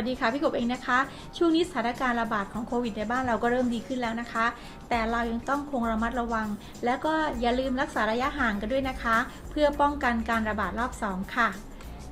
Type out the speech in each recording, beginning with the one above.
วัสดีค่ะพี่กบเองนะคะ ช่วงนี้สถานการณ์ระบาดของโควิดในบ้านเราก็เริ่มดีขึ้นแล้วนะคะ แต่เรายังต้องคงระมัดระวัง แล้วก็อย่าลืมรักษาระยะห่างกันด้วยนะคะ เพื่อป้องกันการระบาดรอบ 2 ค่ะ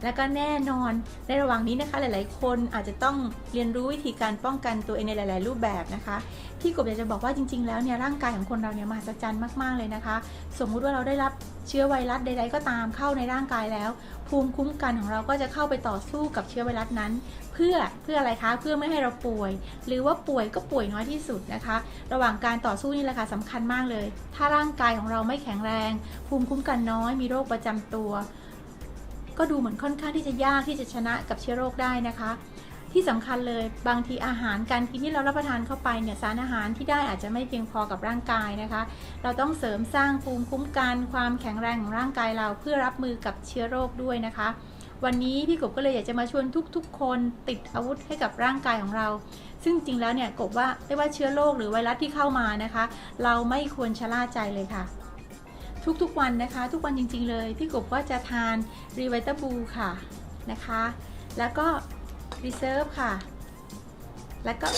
และก็แน่นอนในระหว่างนี้นะคะหลาย ๆ คนอาจจะต้องเรียนรู้วิธีการป้องกันตัวเองในหลาย ๆ รูปแบบนะคะ พี่กบอยากจะบอกว่าจริง ๆ แล้วเนี่ยร่างกายของคนเราเนี่ยมหัศจรรย์มาก ๆ เลยนะคะ สมมุติว่าเราได้รับเชื้อไวรัสใด ๆ ก็ตามเข้าในร่างกายแล้ว ภูมิคุ้มกันของเราก็จะเข้าไปต่อสู้กับเชื้อไวรัสนั้น เพื่อเพื่ออะไรคะเพื่อไม่ให้เราป่วย หรือว่าป่วยก็ป่วยน้อยที่สุดนะคะ ระหว่างการต่อสู้นี่แหละค่ะสำคัญมากเลย ถ้าร่างกายของเราไม่แข็งแรง ภูมิคุ้มกันน้อยมีโรคประจำตัว ก็ดูเหมือนค่อนข้างที่จะยากที่จะชนะกับเชื้อโรคได้นะคะ ที่สำคัญเลยบางทีอาหารการกินที่เรารับประทานเข้าไปเนี่ยสารอาหารที่ได้อาจจะไม่เพียงพอกับร่างกายนะคะ เราต้องเสริมสร้างภูมิคุ้มกันความแข็งแรงของร่างกายเราเพื่อรับมือกับเชื้อโรคด้วยนะคะ วันนี้พี่กบก็เลยอยากจะมาชวนทุกๆ คนติดอาวุธให้กับร่างกายของเราซึ่งจริงแล้วเนี่ยกบว่าไม่ว่าเชื้อโรคหรือไวรัสที่เข้ามานะคะ เราไม่ควรชะล่าใจเลยค่ะ ทุกๆวันนะคะ ทุกวันจริงๆเลย พี่กบก็จะทานรีไวตาบูค่ะนะคะ แล้วก็ Reserve ค่ะ แล้วก็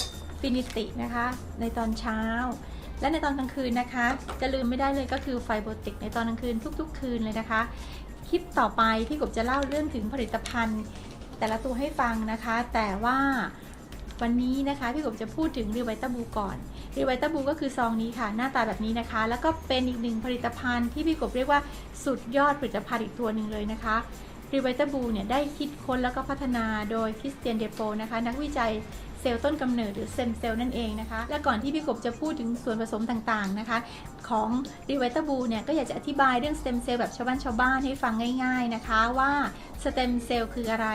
ฟินิตินะคะ ในตอนเช้า และในตอนกลางคืนนะคะ จะลืมไม่ได้เลยก็คือไฟโบติกในตอนกลางคืนทุก ๆ คืนเลยนะคะ คลิปต่อไปพี่กบจะเล่าเรื่องถึงผลิตภัณฑ์ แต่ละตัวให้ฟังนะคะ แต่ว่า วันนี้นะคะพี่กบจะพูดถึงรีไวตาบูก่อนรีไวตาบูก็คือซองนี้ค่ะ หน้าตาแบบนี้นะคะ แล้วก็เป็นอีกหนึ่งผลิตภัณฑ์ที่พี่กบเรียกว่าสุดยอดผลิตภัณฑ์อีกตัวหนึ่งเลยนะคะ รีไวตาบูเนี่ยได้คิดค้นแล้วก็พัฒนาโดยคริสเตียนเดโปนะคะ นักวิจัยเซลล์ต้นกำเนิดหรือเซมเซลล์นั่นเองนะคะ และก่อนที่พี่กบจะพูดถึงส่วนผสมต่างๆนะคะ ของรีไวตาบูเนี่ยก็อยากจะอธิบายเรื่องสเต็มเซลล์แบบชาวบ้านชาวบ้านให้ฟังง่ายๆนะคะว่าสเต็มเซลล์คืออะไร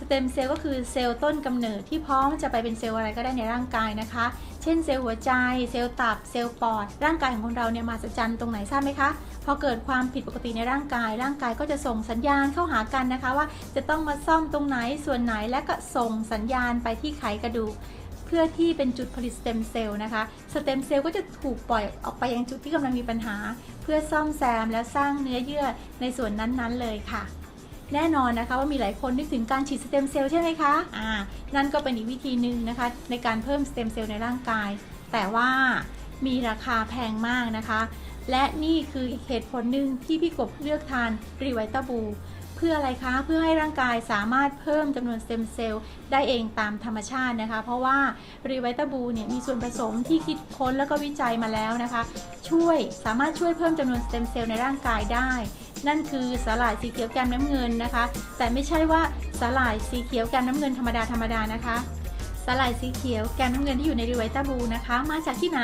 สเต็มเซลล์ก็คือเซลล์ต้นกำเนิดที่พร้อมจะไปเป็นเซลล์อะไรก็ได้ในร่างกายนะคะ ช่นเซลล์หัวใจ เซลล์ตับ เซลล์ปอด ร่างกายของคนเราเนี่ยมาสัจจันตรงไหนทราบไหมคะ พอเกิดความผิดปกติในร่างกาย ร่างกายก็จะส่งสัญญาณเข้าหากันนะคะ ว่าจะต้องมาซ่อมตรงไหนส่วนไหนและก็ส่งสัญญาณไปที่ไขกระดูกเพื่อที่เป็นจุดผลิตสเต็มเซลล์นะคะ สเต็มเซลล์ก็จะถูกปล่อยออกไปยังจุดที่กำลังมีปัญหา เพื่อซ่อมแซมและสร้างเนื้อเยื่อในส่วนนั้นๆเลยค่ะ แน่นอนนะคะว่ามีหลายคนนึกถึงการฉีดสเต็มเซลล์ใช่ไหมคะอ่านั่นก็เป็นอีกวิธีหนึ่งนะคะ ในการเพิ่มสเต็มเซลล์ในร่างกาย แต่ว่ามีราคาแพงมากนะคะ และนี่คือเหตุผลหนึ่งที่พี่กบเลือกทานรีไวตาบู เพื่ออะไรคะเพื่อให้ร่างกายสามารถเพิ่มจำนวนสเต็มเซลล์ได้เองตามธรรมชาตินะคะ เพราะว่ารีไวตาบูเนี่ยมีส่วนผสมที่คิดค้นแล้วก็วิจัยมาแล้วนะคะ ช่วยสามารถช่วยเพิ่มจำนวนสเต็มเซลล์ในร่างกายได้ นั่นคือสาหร่ายสีเขียวแกมน้ำเงินนะคะ แต่ไม่ใช่ว่าสาหร่ายสีเขียวแกมน้ำเงินธรรมดาธรรมดานะคะสาหร่ายสีเขียวแกมน้ำเงินที่อยู่ในรีไวตาบูนะคะ มาจากที่ไหน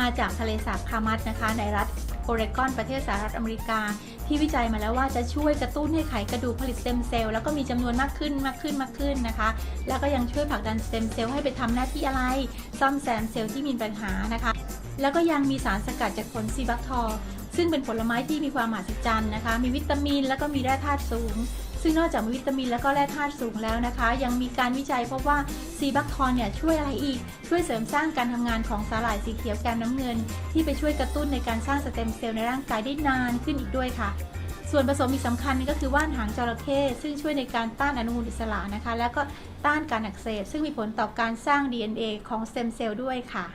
มาจากทะเลสาบคามัสนะคะ ในรัฐ โอเรกอนประเทศสหรัฐอเมริกา ที่วิจัยมาแล้วว่าจะช่วยกระตุ้นให้ไขกระดูกผลิตสเต็มเซลล์แล้วก็มีจำนวนมากขึ้นมากขึ้นมากขึ้นนะคะ แล้วก็ยังช่วยผลักดันสเต็มเซลล์ให้ไปทำหน้าที่อะไร ซ่อมแซมเซลล์ที่มีปัญหานะคะ แล้วก็ยังมีสารสกัดจากผลซีบักทอร์ซึ่งเป็นผลไม้ที่มีความมหัศจรรย์นะคะ มีวิตามิน แล้วก็มีแร่ธาตุสูง ซึ่งนอกจากมีวิตามินแล้วก็แร่ธาตุสูงแล้วนะคะ ยังมีการวิจัยพบว่าซีบักทอนเนี่ยช่วยอะไรอีก ช่วยเสริมสร้างการทำงานของสาหร่ายสีเขียวแกมน้ำเงิน ที่ไปช่วยกระตุ้นในการสร้างสเต็มเซลล์ในร่างกายได้นานขึ้นอีกด้วยค่ะส่วนผสมอีกสำคัญก็คือว่านหางจระเข้ซึ่งช่วยในการต้านอนุมูลอิสระนะคะ แล้วก็ต้านการอักเสบซึ่งมีผลต่อการสร้าง DNA ของสเต็มเซลล์ด้วยค่ะ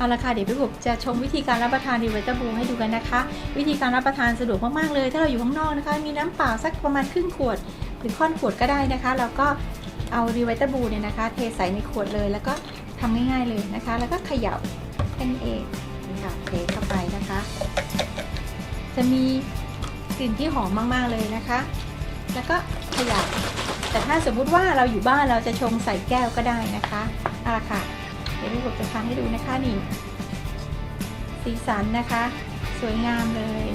เอาละค่ะเดี๋ยวพี่บุบจะชมวิธีการรับประทานรีไวตาบูให้ดูกันนะคะ วิธีการรับประทานสะดวกมากๆเลย ถ้าเราอยู่ข้างนอกนะคะ มีน้ำเปล่าสักประมาณครึ่งขวด หรือค่อนขวดก็ได้นะคะแล้วก็เอารีไวตาบูเนี่ยนะคะ เทใส่ในขวดเลยแล้วก็ทำง่ายๆเลยนะคะ แล้วก็เขย่าแค่นี้เองนี่ค่ะเทเข้าไปนะคะ จะมีกลิ่นที่หอมมากๆเลยนะคะ แล้วก็เขย่าแต่ถ้าสมมุติว่าเราอยู่บ้านเราจะชงใส่แก้วก็ได้นะคะเอาละค่ะ เดี๋ยวพี่ผมจะทำให้ดูนะคะนี่ สีสันนะคะ สวยงามเลย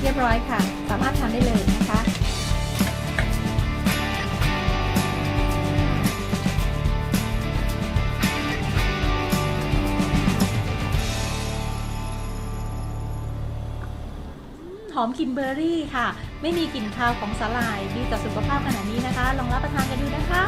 เรียบร้อยค่ะ สามารถทำได้เลยนะคะ หอมกลิ่นเบอร์รี่ค่ะ ไม่มีกลิ่นคาวของสาหร่าย ดีต่อสุขภาพขนาดนี้นะคะ ลองรับประทานกันดูนะคะ